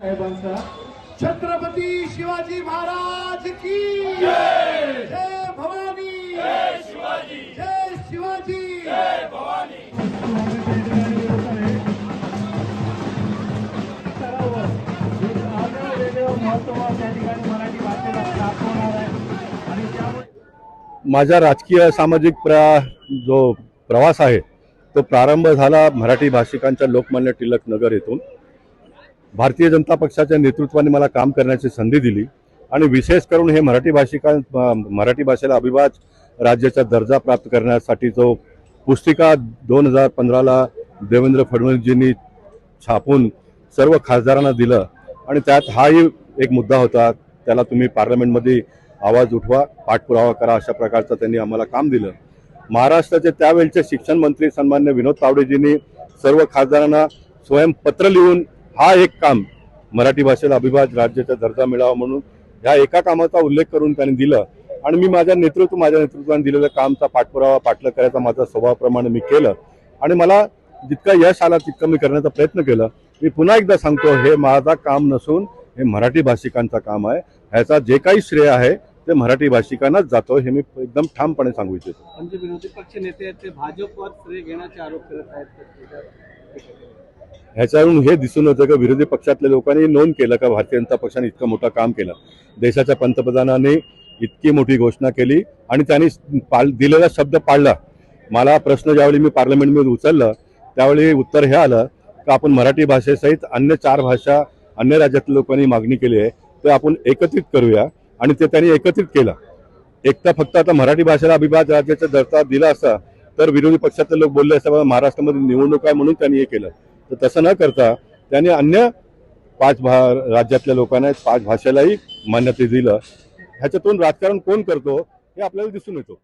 साहेबांचा. छत्रपती शिवाजी महाराज की जय. भवानी. जय शिवाजी. जय शिवाजी. जय भवानी. माझा राजकीय सामाजिक प्र जो प्रवास आहे तो प्रारंभ झाला मराठी भाषिकांच्या लोकमान्य टिळक नगर येथून. भारतीय जनता पक्षाच्या नेतृत्वाने मला काम करण्याची संधी दिली. आणि विशेष करून हे मराठी भाषिका मराठी भाषेला अभिभाज राज्याचा दर्जा प्राप्त करण्यासाठी जो पुस्तिका दोन हजार पंधराला देवेंद्र फडणवीसजींनी छापून सर्व खासदारांना दिलं. आणि त्यात हाही एक मुद्दा होता त्याला तुम्ही पार्लमेंटमध्ये आवाज उठवा पाठपुरावा करा अशा प्रकारचं त्यांनी आम्हाला काम दिलं. महाराष्ट्राचे त्यावेळचे शिक्षण मंत्री सन्मान्य विनोद तावडेजींनी सर्व खासदारांना स्वयंपत्र लिहून हा एक काम मराठी भाषेला अभिभाज राज्याचा दर्जा मिळावा म्हणून ह्या एका कामाचा उल्लेख करून त्यांनी दिलं. आणि मी माझ्या नेतृत्व माझ्या नेतृत्वाने दिलेलं कामचा पाठपुरावा पाठलं करायचा माझा स्वभावाप्रमाणे मी केलं. आणि मला जितका यश आला तितकं मी करण्याचा प्रयत्न केला. मी पुन्हा एकदा सांगतो हे माझा काम नसून हे मराठी भाषिकांचं काम आहे. ह्याचा जे काही श्रेय आहे ते मराठी भाषिकांनाच जातो हे मी एकदम ठामपणे सांगू इच्छितो. आमचे विरोधी पक्ष नेते आहेत ते भाजपवर श्रेय घेण्याचे आरोप करत आहेत. ह्याच्यावरून हे दिसून होतं की विरोधी पक्षातल्या लोकांनी नोंद केलं का भारतीय जनता पक्षाने इतकं मोठं काम केलं. देशाच्या पंतप्रधानांनी इतकी मोठी घोषणा केली आणि त्यांनी पाल दिलेला शब्द पाळला. मला प्रश्न ज्यावेळी मी पार्लमेंटमध्ये उचललं त्यावेळी उत्तर हे आलं की आपण मराठी भाषेसहित अन्य चार भाषा अन्य राज्यातल्या लोकांनी मागणी केली आहे ते आपण एकत्रित करूया. आणि ते त्यांनी एकत्रित केलं. एकटा फक्त आता मराठी भाषेला अभिभाज राज्याचा दर्जा दिला असता तर विरोधी पक्षातले लोक बोलले असता "बाबा, महाराष्ट्रामध्ये निवडणूक आहे म्हणून त्यांनी हे केलं. तर तसं न करता त्यांनी अन्य पाच भा राज्यातल्या लोकांना पाच भाषेलाही मान्यता दिलं. ह्याच्यातून राजकारण कोण करतो हे आपल्याला दिसून येतो.